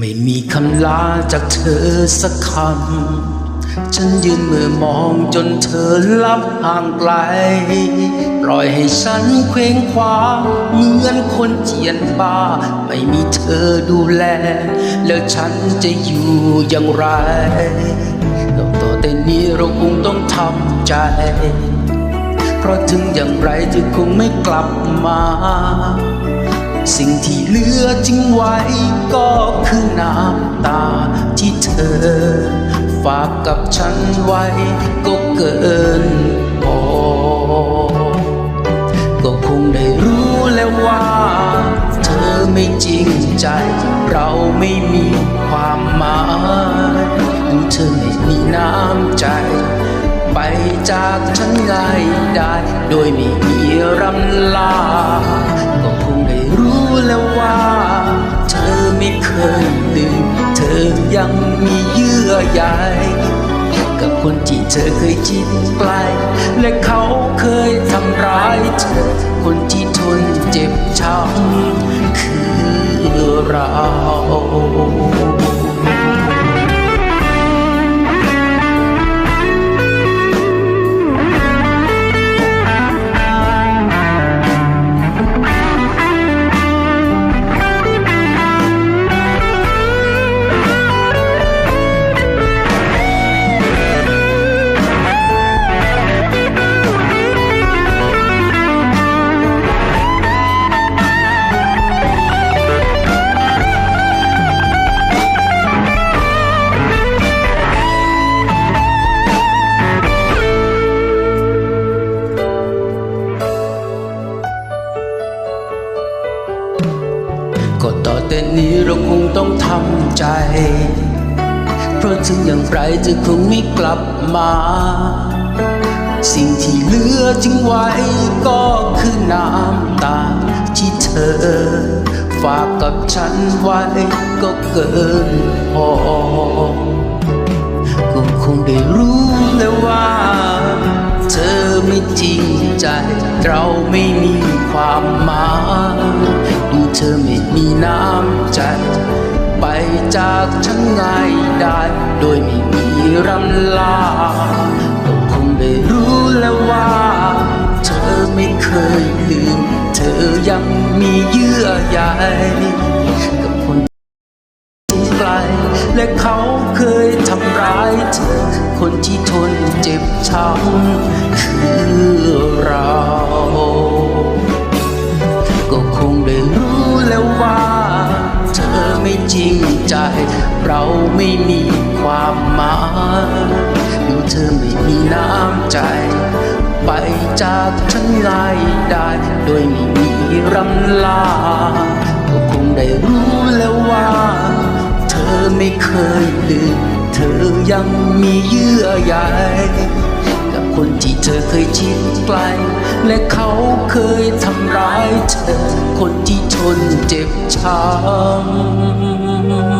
ไม่มีคำลาจากเธอสักคำ ฉันยืนมือมองจนเธอลับห่างไกล ปล่อยให้ฉันเคว้งคว้างเหมือนคนเจียนบ้า ไม่มีเธอดูแล แล้วฉันจะอยู่อย่างไรต่อแต่นี้เราคงต้องทำใจ เพราะถึงอย่างไรเธอคงไม่กลับมา สิ่งที่เหลือทิ้งไว้ก็คือน้ำตาที่เธอ ฝากกับฉันไว้ก็เกินพอก็คงได้รู้แล้วว่า เธอไม่จริงใจ เราไม่มีความหมายดูเธอไม่มีน้ำใจไปจากฉันง่ายได้ โดยไม่มีรำลา คนที่เธอเคยจิตไกล และเขาเคยทำร้ายเธอ คนที่ทนเจ็บช้ำคือเรา ก็ต่อแต่นี้เราคงต้องทำใจ เพราะถึงอย่างไรเธอคงไม่กลับมา สิ่งที่เหลือทิ้งไว้ก็คือน้ำตาที่เธอ ฝากกับฉันไว้ก็เกินพอ ก็คงได้รู้แล้วว่า เธอไม่จริงใจ เราไม่มีความหมาย เธอไม่มีน้ำใจ ไปจากฉันง่ายได้ โดยไม่มีรำลาก็คงได้รู้แล้วว่า เธอไม่เคยลืม เธอยังมีเยื่อใยกับคนไกล และเขาเคยทำร้ายเธอ คนที่ทนเจ็บช้ำคือเรา ไม่มีความหมายดูเธอไม่มีน้ำใจ ไปจากฉันง่ายได้ โดยไม่มีรำลาก็คงได้รู้แล้วว่า เธอไม่เคยลืมเธอยังมีเยื่อใยกับคนที่เธอเคยชิดไกล และเขาเคยทำร้ายเธอ คนที่ทนเจ็บช้ำ